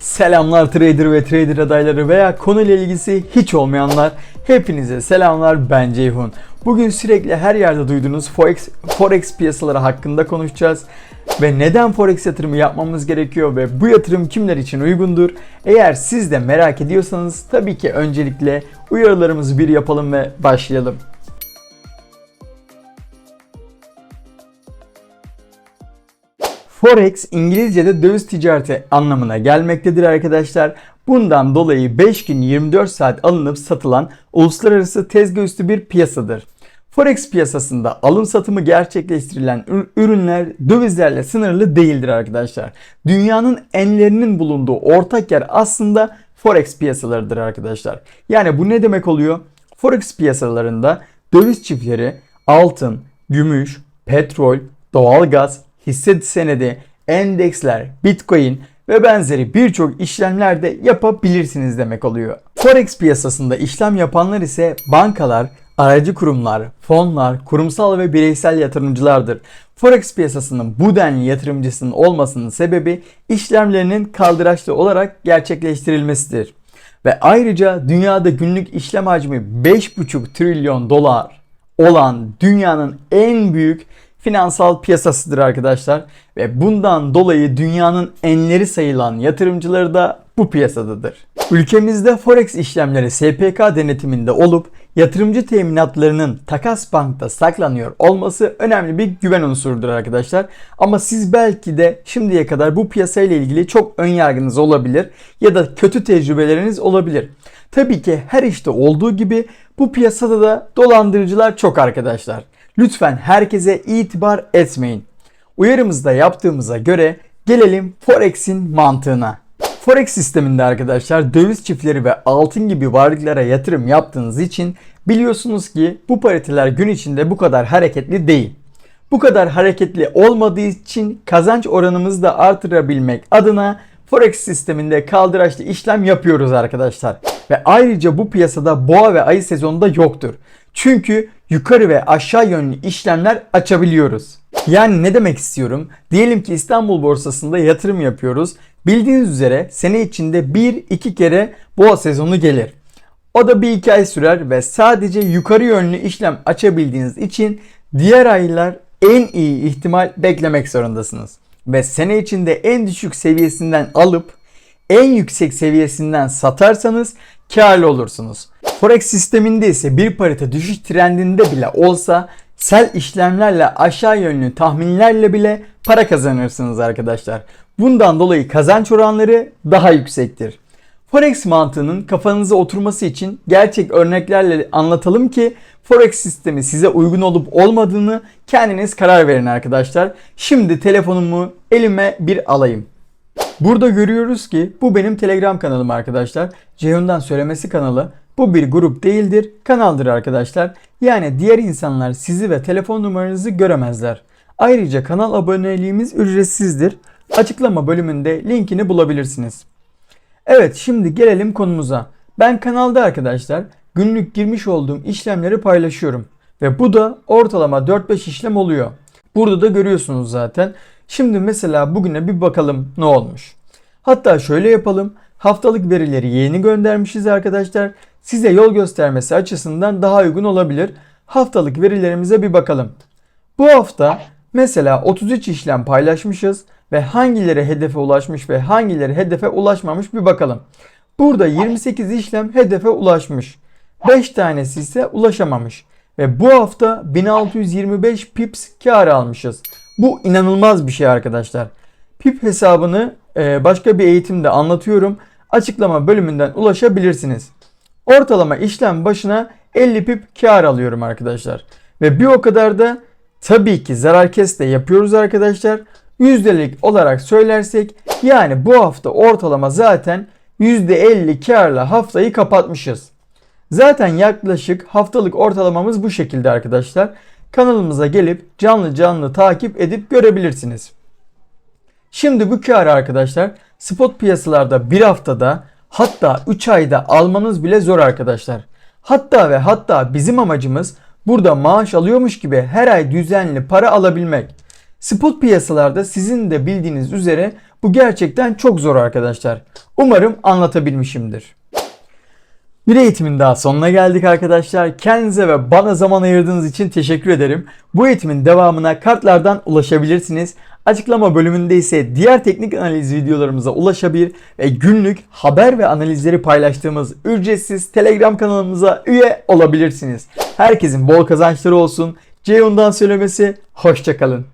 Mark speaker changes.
Speaker 1: Selamlar trader ve trader adayları veya konuyla ilgisi hiç olmayanlar. Hepinize selamlar ben Ceyhun. Bugün sürekli her yerde duyduğunuz Forex, Forex piyasaları hakkında konuşacağız. Ve neden Forex yatırımı yapmamız gerekiyor ve bu yatırım kimler için uygundur? Eğer siz de merak ediyorsanız tabii ki öncelikle uyarılarımızı bir yapalım ve başlayalım. Forex İngilizce'de döviz ticareti anlamına gelmektedir arkadaşlar. Bundan dolayı 5 gün 24 saat alınıp satılan uluslararası tezgah üstü bir piyasadır. Forex piyasasında alım satımı gerçekleştirilen ür- ürünler dövizlerle sınırlı değildir arkadaşlar. Dünyanın enlerinin bulunduğu ortak yer aslında Forex piyasalarıdır arkadaşlar. Yani bu ne demek oluyor? Forex piyasalarında döviz çiftleri altın, gümüş, petrol, doğalgaz, hisse senedi, endeksler, bitcoin ve benzeri birçok işlemler de yapabilirsiniz demek oluyor. Forex piyasasında işlem yapanlar ise bankalar, aracı kurumlar, fonlar, kurumsal ve bireysel yatırımcılardır. Forex piyasasının bu denli yatırımcısının olmasının sebebi işlemlerinin kaldıraçlı olarak gerçekleştirilmesidir. Ve ayrıca dünyada günlük işlem hacmi 5,5 trilyon dolar olan dünyanın en büyük finansal piyasasıdır arkadaşlar. Ve bundan dolayı dünyanın enleri sayılan yatırımcıları da bu piyasadadır. Ülkemizde forex işlemleri SPK denetiminde olup yatırımcı teminatlarının takas bankta saklanıyor olması önemli bir güven unsurudur arkadaşlar. Ama siz belki de şimdiye kadar bu piyasayla ilgili çok ön yargınız olabilir ya da kötü tecrübeleriniz olabilir. Tabii ki her işte olduğu gibi bu piyasada da dolandırıcılar çok arkadaşlar. Lütfen herkese itibar etmeyin. Uyarımızda yaptığımıza göre gelelim Forex'in mantığına. Forex sisteminde arkadaşlar döviz çiftleri ve altın gibi varlıklara yatırım yaptığınız için biliyorsunuz ki bu pariteler gün içinde bu kadar hareketli değil. Bu kadar hareketli olmadığı için kazanç oranımızı da artırabilmek adına Forex sisteminde kaldıraçlı işlem yapıyoruz arkadaşlar. Ve ayrıca bu piyasada boğa ve ayı sezonunda yoktur. Çünkü yukarı ve aşağı yönlü işlemler açabiliyoruz. Yani ne demek istiyorum? Diyelim ki İstanbul borsasında yatırım yapıyoruz. Bildiğiniz üzere sene içinde 1-2 kere boğa sezonu gelir. O da bir iki ay sürer ve sadece yukarı yönlü işlem açabildiğiniz için diğer aylar en iyi ihtimal beklemek zorundasınız. Ve sene içinde en düşük seviyesinden alıp en yüksek seviyesinden satarsanız karlı olursunuz. Forex sisteminde ise bir parite düşüş trendinde bile olsa sel işlemlerle aşağı yönlü tahminlerle bile para kazanırsınız arkadaşlar. Bundan dolayı kazanç oranları daha yüksektir. Forex mantığının kafanıza oturması için gerçek örneklerle anlatalım ki Forex sistemi size uygun olup olmadığını kendiniz karar verin arkadaşlar. Şimdi telefonumu elime bir alayım. Burada görüyoruz ki bu benim Telegram kanalım arkadaşlar. Ceyhun'dan söylemesi kanalı. Bu bir grup değildir, kanaldır arkadaşlar. Yani diğer insanlar sizi ve telefon numaranızı göremezler. Ayrıca kanal aboneliğimiz ücretsizdir. Açıklama bölümünde linkini bulabilirsiniz. Evet şimdi gelelim konumuza. Ben kanalda arkadaşlar günlük girmiş olduğum işlemleri paylaşıyorum. Ve bu da ortalama 4-5 işlem oluyor. Burada da görüyorsunuz zaten. Şimdi mesela bugüne bir bakalım ne olmuş. Hatta şöyle yapalım. Haftalık verileri yeni göndermişiz arkadaşlar. Size yol göstermesi açısından daha uygun olabilir. Haftalık verilerimize bir bakalım. Bu hafta mesela 33 işlem paylaşmışız ve hangileri hedefe ulaşmış ve hangileri hedefe ulaşmamış bir bakalım. Burada 28 işlem hedefe ulaşmış. 5 tanesi ise ulaşamamış. Ve bu hafta 1625 pips kar almışız. Bu inanılmaz bir şey arkadaşlar. Pip hesabını e, başka bir eğitimde anlatıyorum. Açıklama bölümünden ulaşabilirsiniz. Ortalama işlem başına 50 pip kar alıyorum arkadaşlar. Ve bir o kadar da tabii ki zarar kes de yapıyoruz arkadaşlar. Yüzdelik olarak söylersek yani bu hafta ortalama zaten %50 karla haftayı kapatmışız. Zaten yaklaşık haftalık ortalamamız bu şekilde arkadaşlar. Kanalımıza gelip canlı canlı takip edip görebilirsiniz. Şimdi bu karı arkadaşlar spot piyasalarda bir haftada hatta 3 ayda almanız bile zor arkadaşlar. Hatta ve hatta bizim amacımız burada maaş alıyormuş gibi her ay düzenli para alabilmek. Spot piyasalarda sizin de bildiğiniz üzere bu gerçekten çok zor arkadaşlar. Umarım anlatabilmişimdir. Bir eğitimin daha sonuna geldik arkadaşlar. Kendinize ve bana zaman ayırdığınız için teşekkür ederim. Bu eğitimin devamına kartlardan ulaşabilirsiniz. Açıklama bölümünde ise diğer teknik analiz videolarımıza ulaşabilir ve günlük haber ve analizleri paylaştığımız ücretsiz Telegram kanalımıza üye olabilirsiniz. Herkesin bol kazançları olsun. Ceyhun'dan söylemesi hoşçakalın.